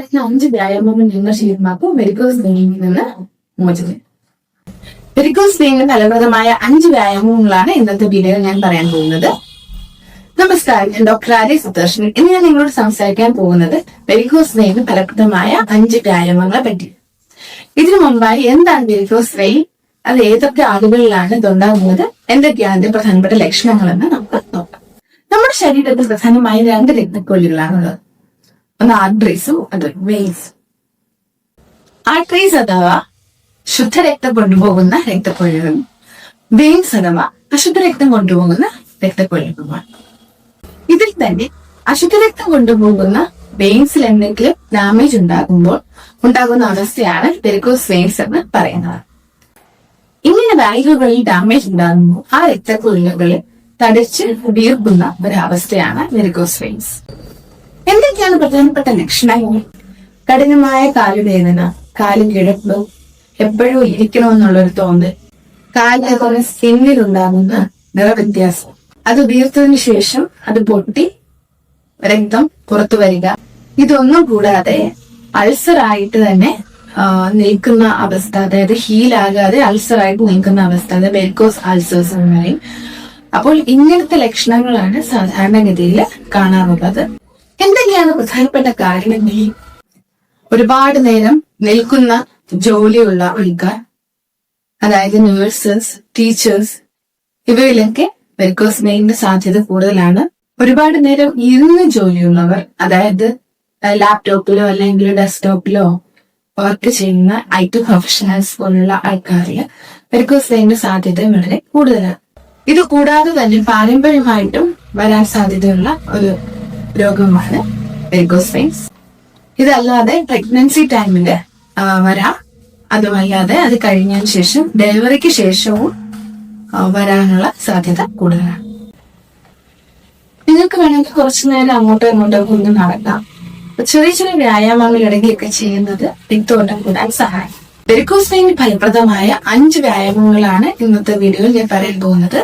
പറയുന്ന അഞ്ച് വ്യായാമങ്ങൾ നിങ്ങൾ ശീലമാക്കും. വെരിക്കോസ് വെയിനിൽ നിന്ന് മോചനം വെരിക്കോസ് വെയിനിന് ഫലപ്രദമായ അഞ്ച് വ്യായാമങ്ങളാണ് ഇന്നത്തെ വീഡിയോയിൽ ഞാൻ പറയാൻ പോകുന്നത്. നമസ്കാരം. ഞാൻ ഡോക്ടർ ആര്യ സുദർശൻ ഇന്ന് ഞാൻ നിങ്ങളോട് സംസാരിക്കാൻ പോകുന്നത് വെരിക്കോസ് വെയിന് ഫലപ്രദമായ അഞ്ച് വ്യായാമങ്ങളെ പറ്റി. ഇതിനു മുമ്പായി എന്താണ് വെരിക്കോസ് വെയിൻ അത് ഏതൊക്കെ ആളുകളിലാണ് ഇതുണ്ടാകുന്നത്? എന്തൊക്കെയാണ് അതിന്റെ പ്രധാനപ്പെട്ട ലക്ഷണങ്ങളെന്ന് നമുക്ക് നോക്കാം. നമ്മുടെ ശരീരത്തിൽ പ്രധാനമായും രണ്ട് രക്തക്കൊള്ളികളാണുള്ളത് ഒന്ന് ആർട്ടറീസും അത് വെയിൻസ് ആർട്ടറീസ് അഥവാ ശുദ്ധരക്തം കൊണ്ടുപോകുന്ന രക്തക്കൊള്ളികളും വെയിൻസ് അഥവാ അശുദ്ധ രക്തം കൊണ്ടുപോകുന്ന രക്തക്കൊള്ളികളുമാണ് ഇതിൽ തന്നെ അശുദ്ധ രക്തം കൊണ്ടുപോകുന്ന വെയിൻസിൽ എന്തെങ്കിലും ഡാമേജ് ഉണ്ടാകുമ്പോൾ ഉണ്ടാകുന്ന അവസ്ഥയാണ് വെരിക്കോസ് വെയിൻസ് എന്ന് പറയുന്നത്. ഇങ്ങനെ വാൽവുകളിൽ ഡാമേജ് ഉണ്ടാകുമ്പോൾ ആ രക്തക്കുഴലുകളിൽ തടിച്ച് വീർക്കുന്ന ഒരവസ്ഥയാണ് വെരിക്കോസ് വെയിൻസ് എന്തൊക്കെയാണ് പ്രധാനപ്പെട്ട ലക്ഷണങ്ങൾ? കഠിനമായ കാലുവേദന കാൽ കിടപ്പ് എപ്പോഴും ഇരിക്കണമെന്നുള്ളൊരു തോന്നൽ കാലിലെ സ്കിന്നിൽ ഉണ്ടാകുന്ന നിറവ്യത്യാസം. അത് വീർത്തതിനു ശേഷം അത് പൊട്ടി രക്തം പുറത്തു വരിക. ഇതൊന്നും കൂടാതെ അൾസർ ആയിട്ട് തന്നെ നിൽക്കുന്ന അവസ്ഥ അതായത് ഹീലാകാതെ അൾസർ ആയിട്ട് നിൽക്കുന്ന അവസ്ഥ അതായത് ബെൽക്കോസ് അൾസേഴ്സ് എന്ന് പറയും. അപ്പോൾ ഇങ്ങനത്തെ ലക്ഷണങ്ങളാണ് സാധാരണഗതിയിൽ കാണാറുള്ളത്. എന്തൊക്കെയാണ് പ്രധാനപ്പെട്ട കാരണങ്ങൾ ഒരുപാട് നേരം നിൽക്കുന്ന ജോലിയുള്ള ആൾക്കാർ അതായത് നേഴ്സസ് ടീച്ചേഴ്സ് ഇവയിലൊക്കെ വെരിക്കോസ് വെയിന്റെ സാധ്യത കൂടുതലാണ്. ഒരുപാട് നേരം ഇരുന്ന് ജോലിയുള്ളവർ അതായത് ലാപ്ടോപ്പിലോ അല്ലെങ്കിൽ ഡെസ്ക്ടോപ്പിലോ വർക്ക് ചെയ്യുന്ന ഐ ടി പ്രൊഫഷണൽസ് പോലുള്ള ആൾക്കാരിൽ വെരിക്കോസ് വെയിന്റെ സാധ്യത വളരെ കൂടുതലാണ്. ഇത് കൂടാതെ തന്നെ പാരമ്പര്യമായിട്ടും വരാൻ സാധ്യതയുള്ള ഒരു രോഗമാണ് വെരിക്കോസ് വെയിൻസ് ഇതല്ലാതെ പ്രഗ്നൻസി ടൈമിൽ ആ, വരാം. അതുമല്ലാതെ അത് കഴിഞ്ഞതിന് ശേഷം ഡെലിവറിക്ക് ശേഷവും വരാനുള്ള സാധ്യത കൂടുതലാണ്. നിങ്ങൾക്ക് വേണമെങ്കിൽ കുറച്ചു നേരം അങ്ങോട്ടോ ഇങ്ങോട്ടോ ഒന്ന് നടക്കാം. ചെറിയ ചെറിയ വ്യായാമങ്ങൾ ഇടയ്ക്കൊക്കെ ചെയ്യുന്നത് രക്തോട്ടം കൂടാൻ സഹായിക്കും. വെരിക്കോസ് ഫലപ്രദമായ അഞ്ച് വ്യായാമങ്ങളാണ് ഇന്നത്തെ വീഡിയോയിൽ ഞാൻ പറയാൻ പോകുന്നത്.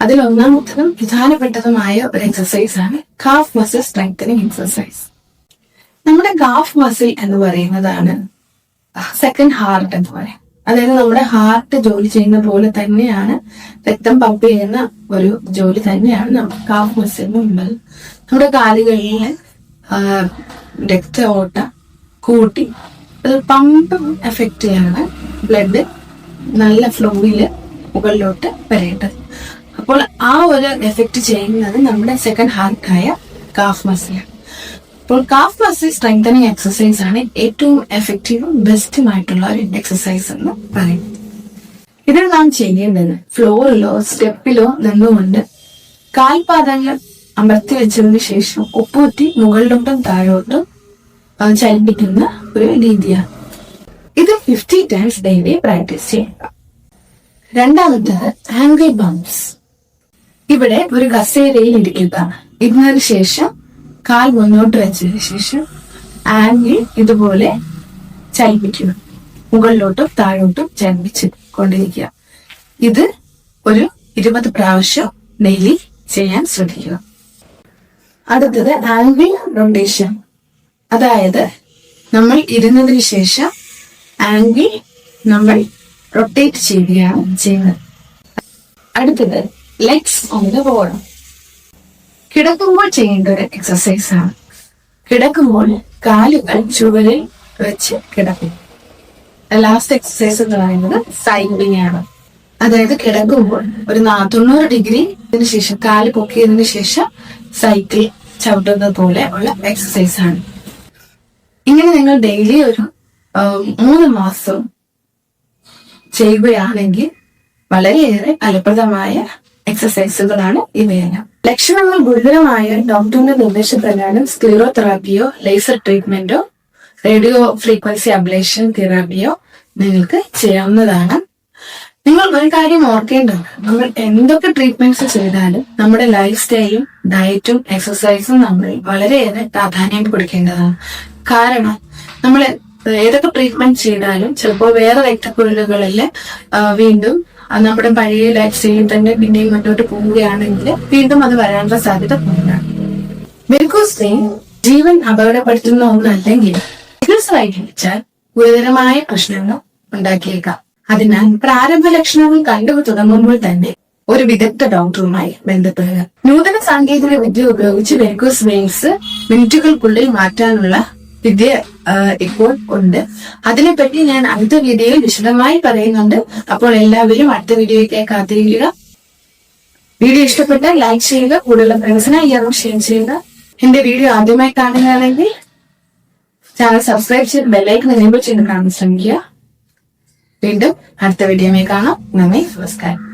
അതിൽ ഒന്നാമത്തതും പ്രധാനപ്പെട്ടതുമായ ഒരു എക്സസൈസ് ആണ് കാഫ് മസിൽ സ്ട്രെങ്തനിങ് എക്സസൈസ് നമ്മുടെ കാഫ് മസിൽ എന്ന് പറയുന്നതാണ് സെക്കൻഡ് ഹാർട്ട് എന്ന് പറയാം. അതായത് നമ്മുടെ ഹാർട്ട് ജോലി ചെയ്യുന്ന പോലെ തന്നെയാണ് രക്തം പമ്പ് ചെയ്യുന്ന ഒരു ജോലി തന്നെയാണ് നമ്മുടെ കാഫ് മസിൽ ഉള്ളത് നമ്മുടെ കാലുകളിൽ രക്ത ഓട്ട കൂട്ടി അത് പമ്പ് എഫക്റ്റ് ചെയ്യാണ്. ബ്ലഡ് നല്ല ഫ്ലോയിൽ മുകളിലോട്ട് വരേണ്ടത്. അപ്പോൾ ആ ഒരു എഫക്റ്റ് ചെയ്യുന്നത് നമ്മുടെ സെക്കൻഡ് ഹാർട്ടായ കാഫ് മസിലാണ് അപ്പോൾ കാഫ് മസിൽ സ്ട്രെങ്തനിങ് എക്സസൈസ് ആണ് ഏറ്റവും എഫക്റ്റീവും ബെസ്റ്റുമായിട്ടുള്ള ഒരു എക്സസൈസ് എന്ന് പറയുന്നത്. ഇതിൽ നാം ചെയ്യേണ്ടത് ഫ്ലോറിലോ സ്റ്റെപ്പിലോ നിന്നുകൊണ്ട് കാൽപാദങ്ങൾ അമർത്തി വെച്ചതിന് ശേഷം ഉപ്പൂറ്റി മുകളിലോട്ടും താഴോട്ടും ചലിപ്പിക്കുന്ന ഒരു രീതിയാണ്. ഇത് ഫിഫ്റ്റി ടൈംസ് ഡെയിലി പ്രാക്ടീസ് ചെയ്യുക. രണ്ടാമത്തത് ആംഗിൾ ബംസ് ഇവിടെ ഒരു കസേരയിൽ ഇരിക്കുക. ഇരുന്നതിന് ശേഷം കാൽ മുന്നോട്ട് വെച്ചതിന് ശേഷം ആംഗിൾ ഇതുപോലെ ചലിപ്പിക്കുക. മുകളിലോട്ടും താഴോട്ടും ചലിപ്പിച്ച് കൊണ്ടിരിക്കുക. ഇത് ഒരു ഇരുപത് പ്രാവശ്യം ഡെയിലി ചെയ്യാൻ ശ്രദ്ധിക്കുക. അടുത്തത് ആംഗിൾ റൊട്ടേഷൻ. അതായത് നമ്മൾ ഇരുന്നതിന് ശേഷം ആംഗിൾ നമ്മൾ റൊട്ടേറ്റ് ചെയ്യുകയാണ് ചെയ്യുന്നത്. അടുത്തത് ലെഗ്സ് ഒന്ന് പോകണം കിടക്കുമ്പോൾ ചെയ്യേണ്ട ഒരു എക്സസൈസ് ആണ്. കിടക്കുമ്പോൾ കാലുകൾ ചുവരിൽ വെച്ച് കിടക്കും. ലാസ്റ്റ് എക്സസൈസ് എന്ന് പറയുന്നത് സൈക്ലിംഗ് ആണ്. അതായത് കിടക്കുമ്പോൾ ഒരു തൊണ്ണൂറ് ഡിഗ്രി ഇതിന് ശേഷം കാൽ പൊക്കിയതിനു ശേഷം സൈക്കിൾ ചവിട്ടുന്നത് പോലെ ഉള്ള എക്സസൈസ് ആണ്. ഇങ്ങനെ നിങ്ങൾ ഡെയിലി ഒരു മൂന്ന് മാസം ചെയ്യുകയാണെങ്കിൽ വളരെയേറെ ഫലപ്രദമായ എക്സസൈസുകളാണ് ഇവയെല്ലാം ലക്ഷണങ്ങൾ ഗുരുതരമായ ഡോക്ടറിന്റെ നിർദ്ദേശപ്രകാരം സ്ക്ലീറോ തെറാപ്പിയോ ലേസർ ട്രീറ്റ്മെന്റോ റേഡിയോ ഫ്രീക്വൻസി അബ്ലേഷൻ തെറാപ്പിയോ നിങ്ങൾക്ക് ചെയ്യാവുന്നതാണ്. നിങ്ങൾ ഒരു കാര്യം ഓർക്കേണ്ടത് നമ്മൾ എന്തൊക്കെ ട്രീറ്റ്മെന്റ്സ് ചെയ്താലും നമ്മുടെ ലൈഫ് സ്റ്റൈലും ഡയറ്റും എക്സസൈസും നമ്മൾ വളരെയേറെ പ്രാധാന്യം കൊടുക്കേണ്ടതാണ്. കാരണം നമ്മൾ ഏതൊക്കെ ട്രീറ്റ്മെന്റ് ചെയ്താലും ചിലപ്പോൾ വേറെ രക്തക്കുഴലുകളിൽ വീണ്ടും നമ്മുടെ പഴയ ലൈഫ് സ്റ്റൈലിൽ തന്നെ പിന്നെയും മുന്നോട്ട് പോവുകയാണെങ്കിൽ വീണ്ടും അത് വരാനുള്ള സാധ്യത കൂടുതലാണ്. വെരിക്കോസ് ജീവൻ അപകടപ്പെടുത്തുന്ന ഒന്നല്ലെങ്കിൽ ചികിത്സ ഗുരുതരമായ പ്രശ്നങ്ങൾ ഉണ്ടാക്കിയേക്കാം. അതിനാൽ പ്രാരംഭ ലക്ഷണങ്ങൾ കണ്ടു തുടങ്ങുമ്പോൾ തന്നെ ഒരു വിദഗ്ധ ഡോക്ടറുമായി ബന്ധപ്പെടുക. നൂതന സാങ്കേതിക വിദ്യ ഉപയോഗിച്ച് വെൽക്കോസ് വെയിൻസ് മിനിറ്റുകൾക്കുള്ളിൽ മാറ്റാനുള്ള വിദ്യ ഇപ്പോൾ ഉണ്ട്. അതിനെപ്പറ്റി ഞാൻ അടുത്ത വീഡിയോയിൽ വിശദമായി പറയുന്നുണ്ട്. അപ്പോൾ എല്ലാവരും അടുത്ത വീഡിയോയ്ക്കായി കാത്തിരിക്കുക. വീഡിയോ ഇഷ്ടപ്പെട്ടാൽ ലൈക്ക് ചെയ്യുക കൂടുതൽ ഇയറും ഷെയർ ചെയ്യുക. എന്റെ വീഡിയോ ആദ്യമായി കാണുകയാണെങ്കിൽ ചാനൽ സബ്സ്ക്രൈബ് ചെയ്ത് ബെല്ലൈക്കൻ എനേബിൾ ചെയ്ത് കാണാൻ ശ്രമിക്കുക. വീണ്ടും അടുത്ത വീഡിയോയിൽ കാണാം. നന്ദി നമസ്കാരം.